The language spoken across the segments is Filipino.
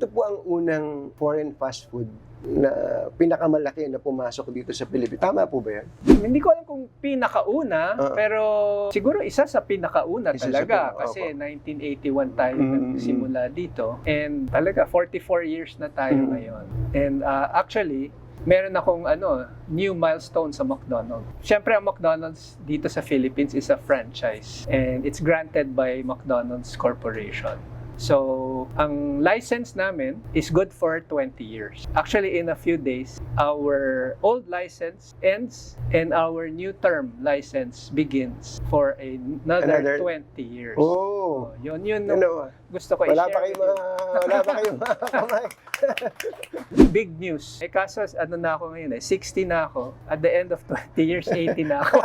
ito po ang unang foreign fast food na pinakamalaki na pumasok dito sa Pilipinas. Tama po ba yan? Hindi ko alam kung pinakauna, Oo. pero siguro isa sa pinakauna Isa sa talaga. pinaka- kasi 1981 tayo Mm, mm, nagsimula dito. And talaga, 44 years na tayo Mm. ngayon. And uh, actually, meron akong ano, new milestone sa McDonald's. Siyempre, ang McDonald's dito sa Philippines is a franchise. And it's granted by McDonald's Corporation. So, ang license namin is good for 20 years. Actually, in a few days, our old license ends and our new term license begins for Another- another, 20 years. Oh, Oh, yun, yun ano, gusto ko wala i-share pa kayo mga, wala pa kayo mga. Big news. Eh kaso, ano na ako ngayon eh, 60 na ako. At the end of 20 years, 80 na ako.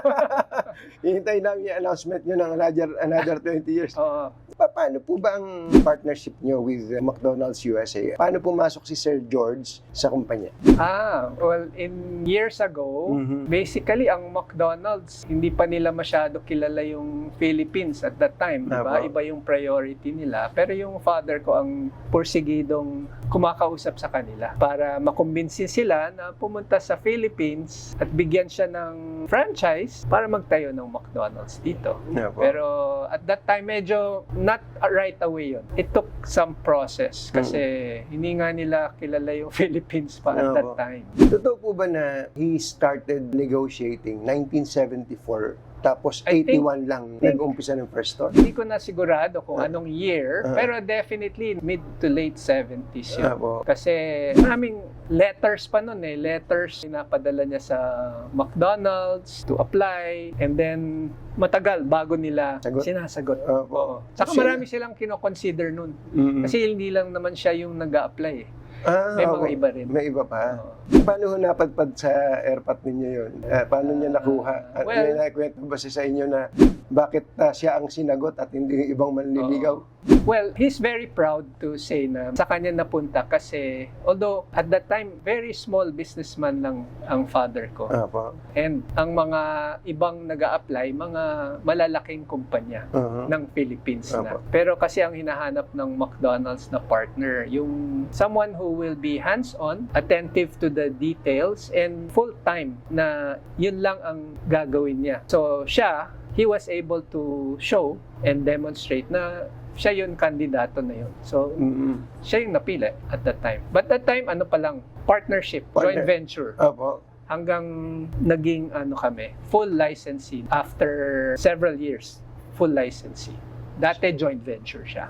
Hihintay namin yung announcement nyo ng another, another 20 years. Oo. Pa- Paano po ba ang partnership nyo with uh, McDonald's USA? Paano pumasok si Sir George sa kumpanya? Ah, well, in years ago, Mhm. basically, ang McDonald's, hindi pa nila masyado kilala yung Philippines at that time, di ba? Tama. Iba yung priority nila. Pero yung father ko ang porsigidong kumakausap sa kanila para makumbinsin sila na pumunta sa Philippines at bigyan siya ng franchise para magtayo ng McDonald's dito. Po? Pero at that time, medyo not right away yun. It took some process kasi hindi nga nila kilala yung Philippines pa at that time. Totoo po ba na he started negotiating 1974 tapos I think- 81 lang nag-umpisa ng first store? Hindi ko na sigurado kung Ah. anong year, Ah. pero definitely mid to late 70s yun. Apo. Kasi maraming letters pa nun eh. Letters pinapadala niya sa McDonald's to apply and then matagal bago nila Sagot. sinasagot. Opo. Oo. Saka marami silang kino-consider nun. Mm. Kasi hindi lang naman siya yung nag apply eh. Ah, May mga iba rin. May iba pa. Oo. Paano ho napadpad sa airpot ninyo yun? Eh, paano niya nakuha? At well- may nakwento ba siya sa inyo na bakit ah, siya ang sinagot at hindi yung ibang manliligaw? Well, he's very proud to say na sa kanya napunta kasi although at that time very small businessman lang ang father ko. Apo. And ang mga ibang nag apply mga malalaking kumpanya Uh-huh. ng Philippines na. Pero kasi ang hinahanap ng McDonald's na partner, yung someone who will be hands-on, attentive to the details, and full-time na yun lang ang gagawin niya. So siya, he was able to show and demonstrate na siya yung kandidato na yun. So, Mm-mm. siya yung napili at that time. But that time, ano pa lang, partnership, Partner. joint venture Apo. hanggang naging ano kami, full licensee after several years, full licensee. Dati joint venture siya.